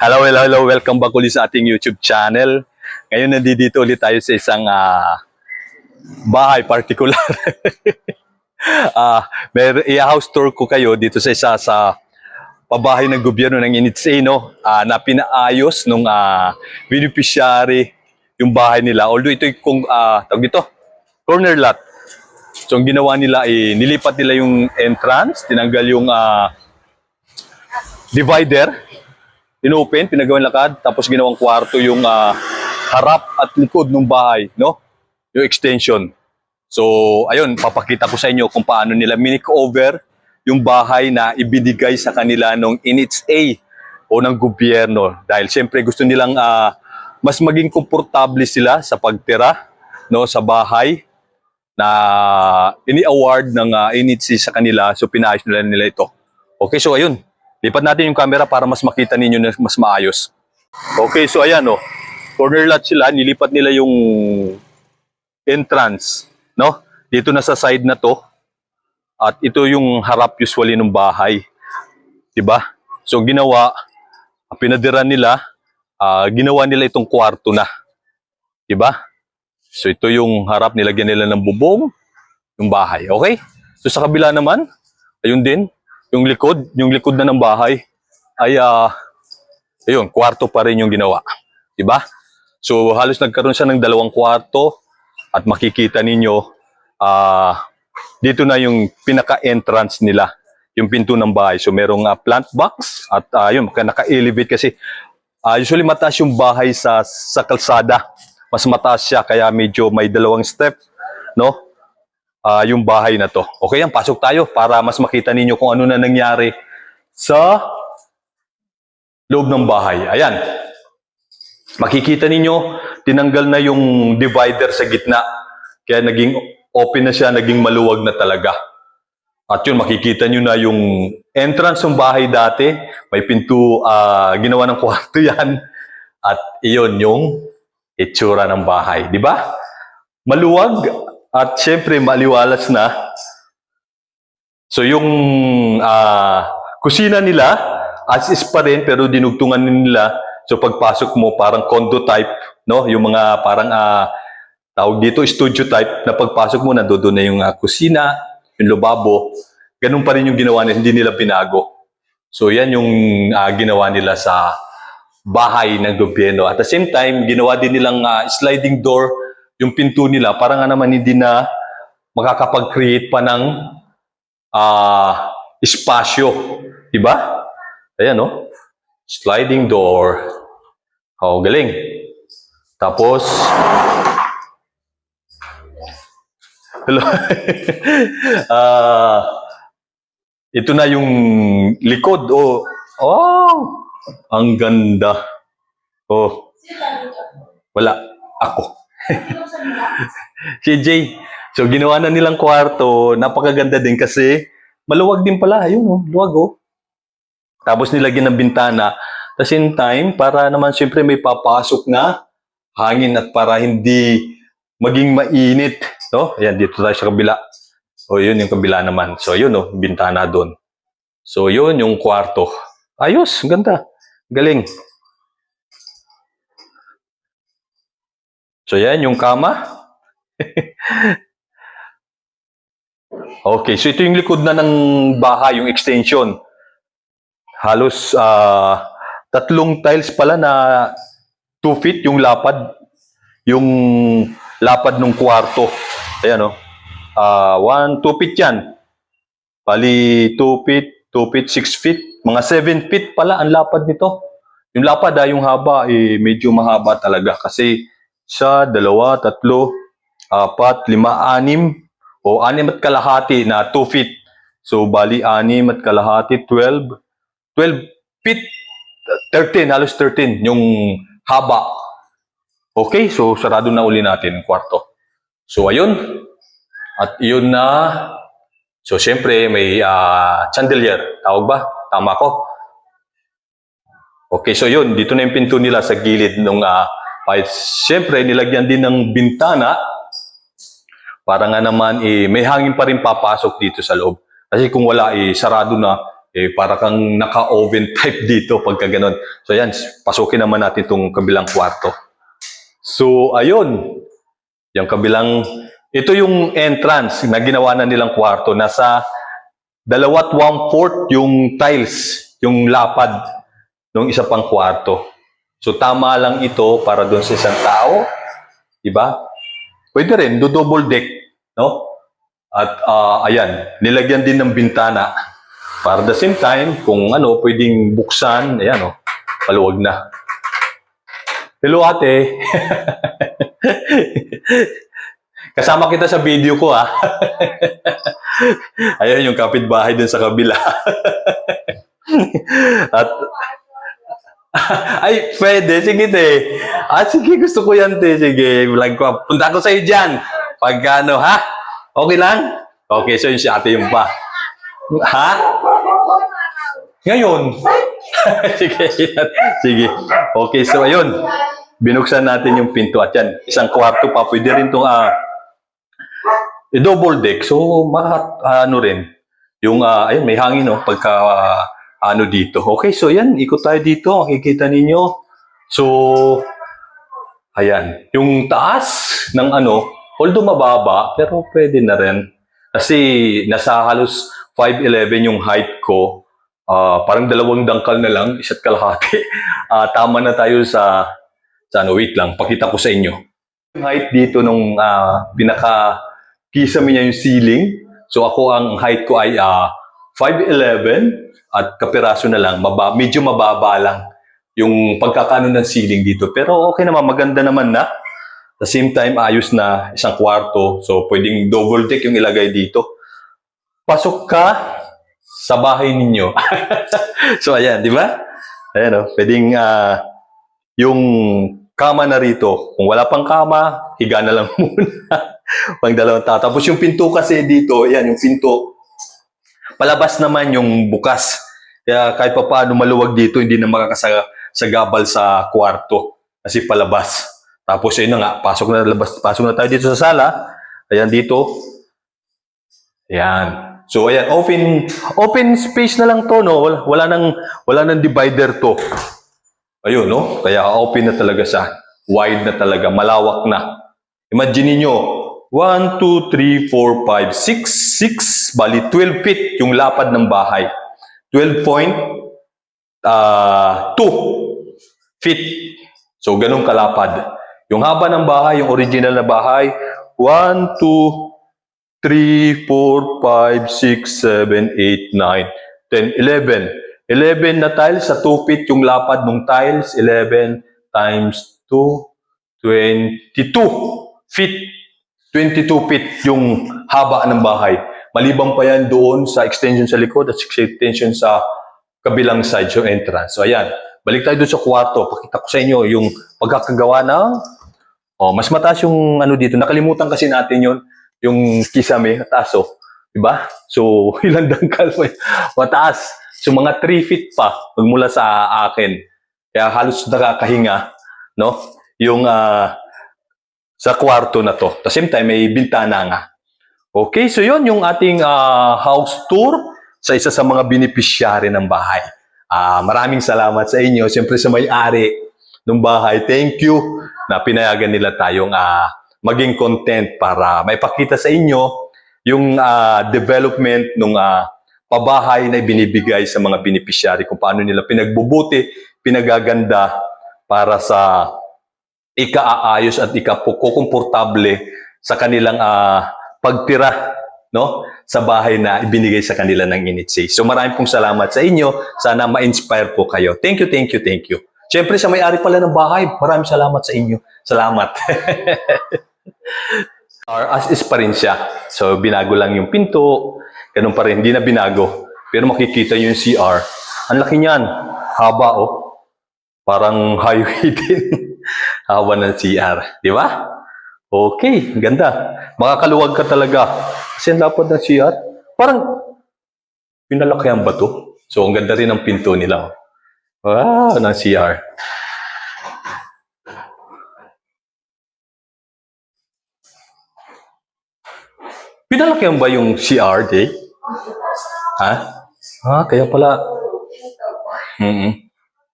Hello, hello, hello. Welcome back ulit sa ating YouTube channel. Ngayon nandito ulit tayo sa isang ah, bahay particular. Ah, may i-house tour ko kayo dito sa isa sa pabahay ng gobyerno ng NHA no Ah, na pinaayos nung ah, beneficiary yung bahay nila. Although ito kung ah, tawag dito, corner lot. So ang ginawa nila ay nilipat nila yung entrance, tinanggal yung ah, divider inopen, pinagawang lakad, tapos ginawang kwarto yung ah, harap at likod ng bahay, no? Yung extension. So, ayun, papakita ko sa inyo kung paano nila minikover yung bahay na ibinigay sa kanila nung NHA o ng gobyerno. Dahil siyempre gusto nilang ah, mas maging komportable sila sa pagtira no, sa bahay na ini-award ng ah, NHC sa kanila. So, pinayos nila nila ito. Okay, so ayun. Lipat natin yung camera para mas makita ninyo na mas maayos. Okay, so ayan oh. Corner lot sila, nilipat nila yung entrance, no? Dito na sa side na to. At ito yung harap usually ng bahay. 'Di ba? So ginawa, pinadiran nila, ah, ginawa nila itong kwarto na. 'Di ba? So ito yung harap nilagyan nila ng bubong, yung bahay. Okay? So sa kabila naman, ayun din, yung likod, yung likod na ng bahay ay ah, ayun, kwarto pa rin yung ginawa. 'Di ba? So halos nagkaroon siya ng dalawang kwarto at makikita ninyo ah dito na yung pinaka-entrance nila, yung pinto ng bahay. So merong ah, plant box at ah, yun, naka-elevate kasi ah, usually mataas yung bahay sa sa kalsada. Mas mataas siya kaya medyo may dalawang step, no? Ah, yung bahay na to. Okay yan, pasok tayo para mas makita ninyo kung ano na nangyari sa loob ng bahay. Ayan. Makikita ninyo, tinanggal na yung divider sa gitna. Kaya naging open na siya, naging maluwag na talaga. At yun, makikita nyo na yung entrance ng bahay dati. May pinto, ah, ginawa ng kwarto yan. At iyon yung itsura ng bahay. Di ba? Maluwag at syempre maliwalas na. So yung ah, kusina nila, as is pa rin, pero dinugtungan nila. So pagpasok mo, parang condo type, no? Yung mga parang ah, tawag dito, studio type, na pagpasok mo, nandoon na yung ah, kusina, yung lobabo. Ganun pa rin yung ginawa nila, hindi nila binago. So yan yung ah, ginawa nila sa bahay ng gobyerno. At the same time, ginawa din nilang ah, sliding door yung pinto nila para nga naman hindi na makakapag-create pa ng ah, espasyo. Diba? Ayan, no? Sliding door. Oh, galing. Tapos, hello. Ah, ito na yung likod. Oh, oh, ang ganda. Oh, wala. Ako. Si Jay. So, ginawa na nilang kwarto. Napakaganda din kasi maluwag din pala. Ayun, oh, luwag, oh. Tapos nilagyan ng bintana. The same time, para naman siyempre may papasok na hangin at para hindi maging mainit. No? Ayan, dito tayo sa kabila. O, yun yung kabila naman. So, yun, oh, bintana doon. So, yun yung kwarto. Ayos, ganda. Galing. So, yan yung kama. okay, so ito yung likod na ng bahay, yung extension. Halos ah, tatlong tiles pala na 2 feet yung lapad. Yung lapad ng kwarto. Ayan o. Ah, 1, 2 feet yan. Bali, 2 feet, 2 feet, 6 feet. Mga 7 feet pala ang lapad nito. Yung lapad ah, yung haba, eh, medyo mahaba talaga. Kasi sa dalawa, tatlo, apat, lima, anim, o anim at kalahati na 2 feet. So, bali, anim at kalahati, 12, 12 feet, 13, halos 13, yung haba. Okay, so sarado na uli natin ang kwarto. So, ayun. At yun na, so syempre may ah, chandelier. Tawag ba? Tama ko? Okay, so yun, dito na yung pinto nila sa gilid ng uh, Siyempre, nilagyan din ng bintana para nga naman eh, may hangin pa rin papasok dito sa loob. Kasi kung wala, eh, sarado na, eh, para kang naka-oven type dito pagka ganun. So, ayan, pasukin naman natin itong kabilang kwarto. So, ayun. Yung kabilang, ito yung entrance na ginawa na nilang kwarto. Nasa dalawat one-fourth yung tiles, yung lapad ng isa pang kwarto. So, tama lang ito para doon sa isang tao. Diba? Pwede rin, do double deck. No? At ah, ayan, nilagyan din ng bintana. Para the same time, kung ano, pwedeng buksan, ayan o, paluwag na. Hello ate. Kasama kita sa video ko ha. Ayan yung kapitbahay dun sa kabila. At ay, pwede. Sige, te. Ah, sige, gusto ko yan, te. Sige, vlog ko. Punta ko sa'yo dyan. Pag ano, ha? Okay lang? Okay, so yung si ate yung pa. Ha? Ngayon. sige, sige. Okay, so ayun. Binuksan natin yung pinto at yan. Isang kwarto pa. Pwede rin itong ah, double deck. So, maka, ano rin. Yung, ah, ayun, may hangin, no? Pagka, ah, ano dito. Okay, so yan. Ikot tayo dito. Makikita ninyo. So, ayan. Yung taas ng ano, although mababa, pero pwede na rin. Kasi nasa halos 5'11 yung height ko. Ah, parang dalawang dangkal na lang, isa't kalahati. Ah, tama na tayo sa, sa ano, wait lang, pakita ko sa inyo. Yung height dito nung ah, pinaka kisame niya yung ceiling. So ako ang height ko ay ah, 5'11 at kapiraso na lang, maba, medyo mababa lang yung pagkakano ng ceiling dito. Pero okay naman, maganda naman na. At the same time, ayos na isang kwarto. So, pwedeng double deck yung ilagay dito. Pasok ka sa bahay ninyo. so, ayan, di ba? Ayan, oh, pwedeng ah, yung kama na rito. Kung wala pang kama, higa na lang muna. pang dalawang tao. Tapos yung pinto kasi dito, ayan, yung pinto, palabas naman yung bukas. Kaya kahit pa paano maluwag dito, hindi na makakasagabal sa kwarto. Kasi palabas. Tapos ayun na nga, pasok na labas, pasok na tayo dito sa sala. Ayan dito. Ayan. So ayan, open open space na lang to, no? Wala, wala nang wala nang divider to. Ayun, no? Kaya open na talaga siya. Wide na talaga, malawak na. Imagine niyo, 1, 2, 3, 4, 5, 6, 6, bali 12 feet yung lapad ng bahay. 12.2 feet. So, ganun kalapad. Yung haba ng bahay, yung original na bahay, 1, 2, 3, 4, 5, 6, 7, 8, 9, 10, 11. 11 na tiles sa 2 feet yung lapad ng tiles. 11 times 2, 22 feet. 22 feet yung haba ng bahay. Maliban pa yan doon sa extension sa likod at extension sa kabilang side, yung entrance. So, ayan. Balik tayo doon sa kwarto. Pakita ko sa inyo yung pagkakagawa ng... Oh, mas mataas yung ano dito. Nakalimutan kasi natin yun. Yung kisame, taas oh. Diba? So, ilang dangkal mo Mataas. So, mga 3 feet pa magmula sa akin. Kaya halos nakakahinga, no? Yung ah, sa kwarto na to. The same time, may bintana nga. Okay, so yun yung ating ah, house tour sa isa sa mga beneficiary ng bahay. Ah, maraming salamat sa inyo. Siyempre sa may-ari ng bahay. Thank you na pinayagan nila tayong ah, maging content para maipakita sa inyo yung ah, development ng pabahay na binibigay sa mga beneficiary kung paano nila pinagbubuti, pinagaganda para sa ikaaayos at ikakukomportable sa kanilang ah, pagtira no sa bahay na ibinigay sa kanila ng NHA. So maraming pong salamat sa inyo. Sana ma-inspire po kayo. Thank you, thank you, thank you. Siyempre sa may-ari pala ng bahay, maraming salamat sa inyo. Salamat. Or as is pa rin siya. So binago lang yung pinto, ganun pa rin, hindi na binago. Pero makikita yung CR. Ang laki niyan. Haba oh. Parang highway din. Haba ng CR. Di ba? Okay, ganda. Makakaluwag ka talaga. Kasi ang lapad ng CR, parang pinalakihan ba to? So, ang ganda rin ng pinto nila. oh. Wow, ng CR. Pinalakihan ba yung CR, Jay? Ha? Ah, kaya pala. Mm